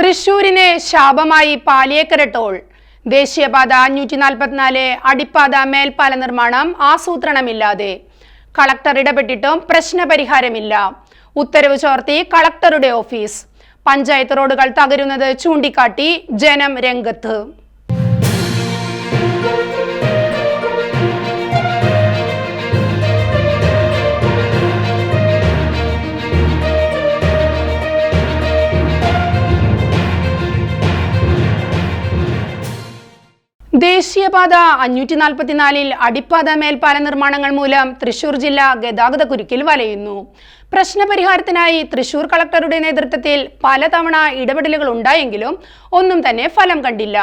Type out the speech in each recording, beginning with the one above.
തൃശൂരിന് ശാപമായി Paliyekkara toll. ദേശീയപാത അഞ്ഞൂറ്റി നാൽപ്പത്തിനാല് അടിപ്പാത മേൽപ്പാല നിർമ്മാണം ആസൂത്രണമില്ലാതെ. കളക്ടർ ഇടപെട്ടിട്ടും പ്രശ്നപരിഹാരമില്ല. ഉത്തരവ് ചോർത്തി കളക്ടറുടെ ഓഫീസ്. പഞ്ചായത്ത് റോഡുകൾ തകരുന്നത് ചൂണ്ടിക്കാട്ടി ജനം രംഗത്ത്. ദേശീയപാത അഞ്ഞൂറ്റി നാൽപ്പത്തിനാലിൽ അടിപ്പാത മേൽപ്പാല നിർമ്മാണങ്ങൾ മൂലം തൃശൂർ ജില്ല ഗതാഗത കുരുക്കിൽ വലയുന്നു. പ്രശ്നപരിഹാരത്തിനായി തൃശൂർ കളക്ടറുടെ നേതൃത്വത്തിൽ പലതവണ ഇടപെടലുകൾ ഉണ്ടായെങ്കിലും ഒന്നും തന്നെ ഫലം കണ്ടില്ല.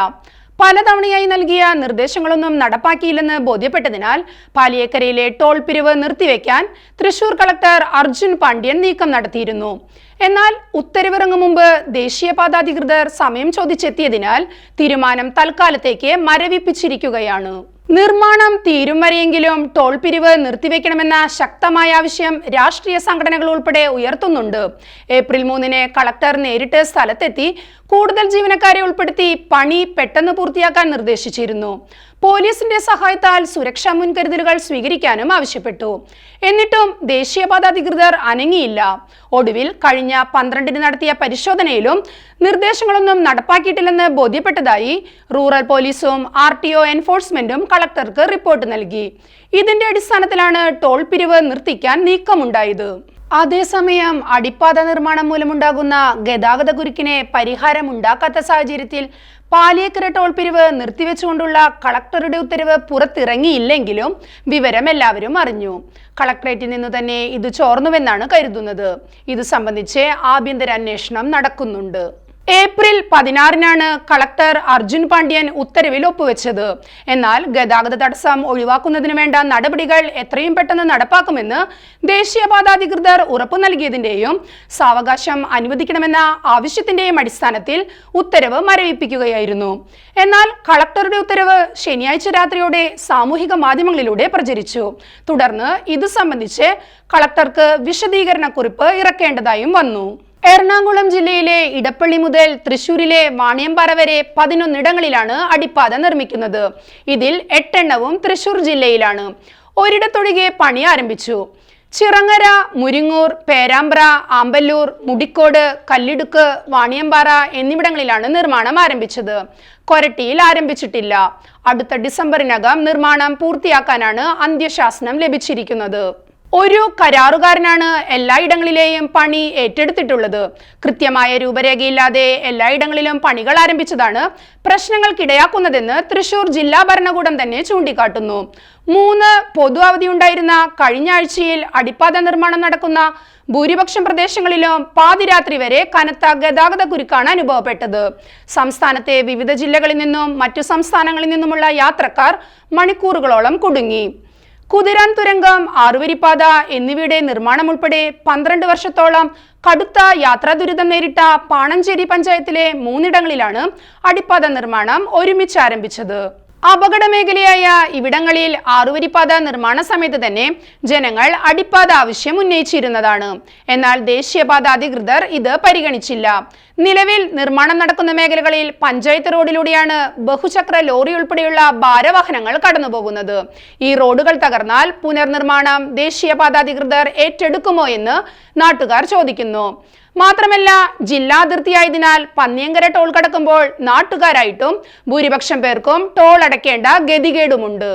പലതവണയായി നൽകിയ നിർദ്ദേശങ്ങളൊന്നും നടപ്പാക്കിയില്ലെന്ന് ബോധ്യപ്പെട്ടതിനാൽ പാലിയേക്കരയിലെ ടോൾ പിരിവ് നിർത്തിവെക്കാൻ തൃശൂർ കളക്ടർ അർജുൻ പാണ്ഡ്യൻ നീക്കം നടത്തിയിരുന്നു. എന്നാൽ ഉത്തരവിറങ്ങും മുമ്പ് ദേശീയപാത അധികൃതർ സമയം ചോദിച്ചെത്തിയതിനാൽ തീരുമാനം തൽക്കാലത്തേക്ക് മരവിപ്പിച്ചിരിക്കുകയാണ്. നിർമ്മാണം തീരും വരെയെങ്കിലും ടോൾ പിരിവ് നിർത്തിവെക്കണമെന്ന ശക്തമായ ആവശ്യം രാഷ്ട്രീയ സംഘടനകൾ ഉൾപ്പെടെ ഉയർത്തുന്നുണ്ട്. ഏപ്രിൽ മൂന്നിന് കളക്ടർ നേരിട്ട് സ്ഥലത്തെത്തി കൂടുതൽ ജീവനക്കാരെ ഉൾപ്പെടുത്തി പണി പെട്ടെന്ന് പൂർത്തിയാക്കാൻ നിർദ്ദേശിച്ചിരുന്നു. പോലീസിന്റെ സഹായത്താൽ സുരക്ഷാ മുൻകരുതലുകൾ സ്വീകരിക്കാനും ആവശ്യപ്പെട്ടു. എന്നിട്ടും ദേശീയപാത അധികൃതർ അനങ്ങിയില്ല. ഒടുവിൽ കഴിഞ്ഞ പന്ത്രണ്ടിന് നടത്തിയ പരിശോധനയിലും നിർദ്ദേശങ്ങളൊന്നും നടപ്പാക്കിയിട്ടില്ലെന്ന് ബോധ്യപ്പെട്ടതായി റൂറൽ പോലീസും ആർ ടി ഒ എൻഫോഴ്സ്മെന്റും കളക്ടർക്ക് റിപ്പോർട്ട് നൽകി. ഇതിന്റെ അടിസ്ഥാനത്തിലാണ് ടോൾ പിരിവ് നിർത്തിക്കാൻ നീക്കമുണ്ടായത്. അതേസമയം അടിപ്പാത നിർമ്മാണം മൂലമുണ്ടാകുന്ന ഗതാഗത കുരുക്കിനെ പരിഹാരമുണ്ടാക്കാത്ത സാഹചര്യത്തിൽ പാലിയേക്കര ടോൾ പിരിവ് നിർത്തിവെച്ചുകൊണ്ടുള്ള കളക്ടറുടെ ഉത്തരവ് പുറത്തിറങ്ങിയില്ലെങ്കിലും വിവരം എല്ലാവരും അറിഞ്ഞു. കളക്ടറേറ്റിൽ നിന്ന് തന്നെ ഇത് ചോർന്നുവെന്നാണ് കരുതുന്നത്. ഇത് സംബന്ധിച്ച് ആഭ്യന്തര അന്വേഷണം നടക്കുന്നുണ്ട്. ഏപ്രിൽ പതിനാറിനാണ് കളക്ടർ അർജുൻ പാണ്ഡ്യൻ ഉത്തരവിൽ ഒപ്പുവെച്ചത്. എന്നാൽ ഗതാഗത തടസ്സം ഒഴിവാക്കുന്നതിന് വേണ്ട നടപടികൾ എത്രയും പെട്ടെന്ന് നടപ്പാക്കുമെന്ന് ദേശീയപാത അധികൃതർ ഉറപ്പു നൽകിയതിന്റെയും സാവകാശം അനുവദിക്കണമെന്ന ആവശ്യത്തിന്റെയും അടിസ്ഥാനത്തിൽ ഉത്തരവ് മരവിപ്പിക്കുകയായിരുന്നു. എന്നാൽ കളക്ടറുടെ ഉത്തരവ് ശനിയാഴ്ച രാത്രിയോടെ സാമൂഹിക മാധ്യമങ്ങളിലൂടെ പ്രചരിച്ചു. തുടർന്ന് ഇത് സംബന്ധിച്ച് കളക്ടർക്ക് വിശദീകരണക്കുറിപ്പ് ഇറക്കേണ്ടതായും വന്നു. എറണാകുളം ജില്ലയിലെ ഇടപ്പള്ളി മുതൽ തൃശൂരിലെ വാണിയമ്പാറ വരെ പതിനൊന്നിടങ്ങളിലാണ് അടിപ്പാത നിർമ്മിക്കുന്നത്. ഇതിൽ എട്ടെണ്ണവും തൃശൂർ ജില്ലയിലാണ്. ഒരിടത്തൊഴികെ പണി ആരംഭിച്ചു. ചിറങ്ങര മുരിങ്ങൂർ പേരാമ്പ്ര ആമ്പല്ലൂർ മുടിക്കോട് കല്ലിടുക്ക് വാണിയമ്പാറ എന്നിവിടങ്ങളിലാണ് നിർമ്മാണം ആരംഭിച്ചത്. കൊരട്ടിയിൽ ആരംഭിച്ചിട്ടില്ല. അടുത്ത ഡിസംബറിനകം നിർമ്മാണം പൂർത്തിയാക്കാനാണ് അന്ത്യശാസനം ലഭിച്ചിരിക്കുന്നത്. ഒരു കരാറുകാരനാണ് എല്ലായിടങ്ങളിലെയും പണി ഏറ്റെടുത്തിട്ടുള്ളത്. കൃത്യമായ രൂപരേഖയില്ലാതെ എല്ലായിടങ്ങളിലും പണികൾ ആരംഭിച്ചതാണ് പ്രശ്നങ്ങൾക്കിടയാക്കുന്നതെന്ന് തൃശൂർ ജില്ലാ ഭരണകൂടം തന്നെ ചൂണ്ടിക്കാട്ടുന്നു. മൂന്ന് പൊതു അവധിയുണ്ടായിരുന്ന കഴിഞ്ഞ ആഴ്ചയിൽ അടിപ്പാത നിർമ്മാണം നടക്കുന്ന ഭൂരിപക്ഷം പ്രദേശങ്ങളിലും പാതിരാത്രി വരെ കനത്ത ഗതാഗത കുരുക്കാണ് അനുഭവപ്പെട്ടത്. സംസ്ഥാനത്തെ വിവിധ ജില്ലകളിൽ നിന്നും മറ്റു സംസ്ഥാനങ്ങളിൽ നിന്നുമുള്ള യാത്രക്കാർ മണിക്കൂറുകളോളം കുടുങ്ങി. കുതിരാൻ തുരങ്കം ആറുവരിപ്പാത എന്നിവയുടെ നിർമ്മാണം ഉൾപ്പെടെ പന്ത്രണ്ട് വർഷത്തോളം കടുത്ത യാത്രാ ദുരിതം നേരിട്ട പാണഞ്ചേരി പഞ്ചായത്തിലെ മൂന്നിടങ്ങളിലാണ് അടിപ്പാത നിർമ്മാണം ഒരുമിച്ച് ആരംഭിച്ചത്. അപകട മേഖലയായ ഇവിടങ്ങളിൽ ആറുവരിപ്പാത നിർമ്മാണ സമയത്ത് തന്നെ ജനങ്ങൾ അടിപ്പാത ആവശ്യം ഉന്നയിച്ചിരുന്നതാണ്. എന്നാൽ ദേശീയപാത അധികൃതർ ഇത് പരിഗണിച്ചില്ല. നിലവിൽ നിർമ്മാണം നടക്കുന്ന മേഖലകളിൽ പഞ്ചായത്ത് റോഡിലൂടെയാണ് ബഹുചക്ര ലോറി ഉൾപ്പെടെയുള്ള ഭാരവാഹനങ്ങൾ കടന്നുപോകുന്നത്. ഈ റോഡുകൾ തകർന്നാൽ പുനർനിർമ്മാണം ദേശീയപാത അധികൃതർ ഏറ്റെടുക്കുമോ എന്ന് നാട്ടുകാർ ചോദിക്കുന്നു. മാത്രമല്ല ജില്ലാതിർത്തിയായതിനാൽ പന്നിയങ്കര ടോൾ കടക്കുമ്പോൾ നാട്ടുകാരായിട്ടും ഭൂരിപക്ഷം പേർക്കും ടോൾ അടയ്ക്കേണ്ട ഗതികേടുമുണ്ട്.